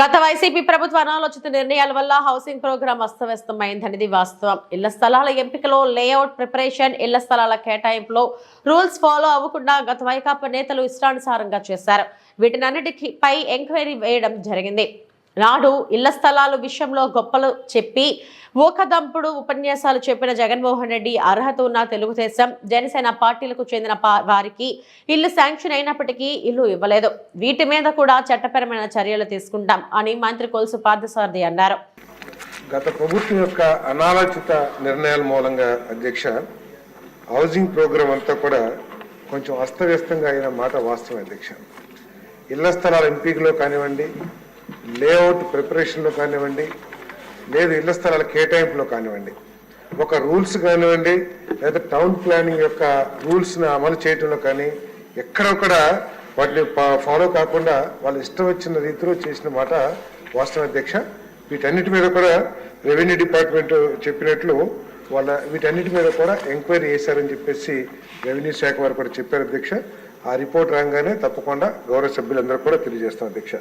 గత వైసీపీ ప్రభుత్వ అనాలోచిత నిర్ణయాల వల్ల హౌసింగ్ ప్రోగ్రాం అస్తవ్యస్తమైందనేది వాస్తవం. ఇళ్ళ స్థలాల ఎంపికలో లేఅవుట్ ప్రిపరేషన్ ఇళ్ళ స్థలాల కేటాయింపులో రూల్స్ ఫాలో అవ్వకుండా గత వైకాపా నేతలు ఇష్టానుసారంగా చేశారు. వీటినన్నిటిపై ఎంక్వైరీ వేయడం జరిగింది. నాడు ఇళ్ళ స్థలాల విషయంలో గొప్పలు చెప్పి ఊకదంపుడు ఉపన్యాసాలు చెప్పిన జగన్మోహన్ రెడ్డి అర్హత ఉన్న తెలుగుదేశం జనసేన పార్టీలకు చెందిన వారికి ఇల్లు శాంక్షన్ అయినప్పటికీ ఇల్లు ఇవ్వలేదు. వీటి మీద కూడా చట్టపరమైన చర్యలు తీసుకుంటాం అని మంత్రి కొలుసు పార్థసారథి అన్నారు. గత ప్రభుత్వం యొక్క అనాలోచిత నిర్ణయాల మూలంగా అధ్యక్ష హౌసింగ్ ప్రోగ్రాం అంతా కూడా కొంచెం అస్తవ్యస్తంగా అయిన మాట వాస్తవం అధ్యక్ష. ఇళ్ళ స్థలాల ఎంపికలో కానివ్వండి లేఅవుట్ ప్రిపరేషన్లో కానివ్వండి లేదు ఇళ్ళ స్థలాల కేటాయింపులో కానివ్వండి ఒక రూల్స్ కానివ్వండి లేదా టౌన్ ప్లానింగ్ యొక్క రూల్స్ని అమలు చేయడంలో కానీ ఎక్కడొక్కడ వాటిని ఫాలో కాకుండా వాళ్ళు ఇష్టం వచ్చిన రీతిలో చేసిన మాట వాస్తవ అధ్యక్ష. వీటన్నిటి మీద కూడా రెవెన్యూ డిపార్ట్మెంట్ చెప్పినట్లు వాళ్ళ వీటన్నిటి మీద కూడా ఎంక్వైరీ చేశారని చెప్పేసి రెవెన్యూ శాఖ వారు కూడా చెప్పారు అధ్యక్ష. ఆ రిపోర్ట్ రాగానే తప్పకుండా గౌరవ సభ్యులందరూ కూడా తెలియజేస్తాం అధ్యక్ష.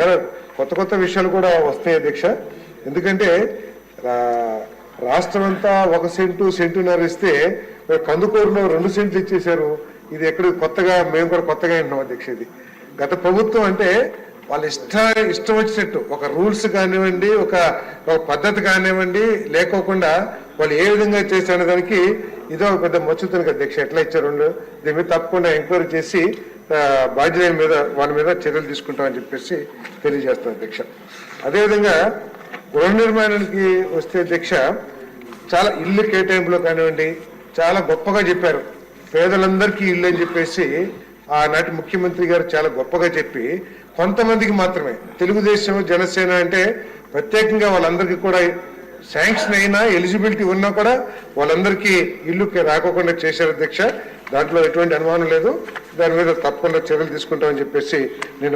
చాలా కొత్త కొత్త విషయాలు కూడా వస్తాయి అధ్యక్ష. ఎందుకంటే రా- రాష్ట్రం అంతా ఒక సెంటు సెంటున్నర ఇస్తే కందుకూరులో రెండు సెంట్లు ఇచ్చేశారు. ఇది ఎక్కడ కొత్తగా మేము కూడా కొత్తగా వింటున్నాం అధ్యక్ష ఇది. గత ప్రభుత్వం అంటే వాళ్ళ ఇష్ట ఇష్టం వచ్చినట్టు ఒక రూల్స్ కానివ్వండి ఒక ఒక పద్ధతి కానివ్వండి లేకోకుండా వాళ్ళు ఏ విధంగా చేశారనే దానికి ఇదో ఒక పెద్ద కదా దీక్ష. ఎట్లా ఇచ్చారు దీని మీద తప్పకుండా ఎంక్వైరీ చేసి బాధ్యత బాధ్యుల మీద వాళ్ళ మీద చర్యలు తీసుకుంటామని చెప్పేసి తెలియజేస్తాం దీక్ష. అదేవిధంగా గృహ నిర్మాణానికి వస్తే దీక్ష చాలా ఇల్లు కేటాయింపులో కానివ్వండి చాలా గొప్పగా చెప్పారు. పేదలందరికీ ఇల్లు అని చెప్పేసి ఆనాటి ముఖ్యమంత్రి గారు చాలా గొప్పగా చెప్పి కొంతమందికి మాత్రమే. తెలుగుదేశం జనసేన అంటే ప్రత్యేకంగా వాళ్ళందరికీ కూడా శాంక్షన్ అయినా ఎలిజిబిలిటీ ఉన్నా కూడా వాళ్ళందరికీ ఇల్లు రాకోకుండా చేశారు అధ్యక్ష. దాంట్లో ఎటువంటి అనుమానం లేదు. దాని మీద తప్పకుండా చర్యలు తీసుకుంటామని చెప్పేసి నేను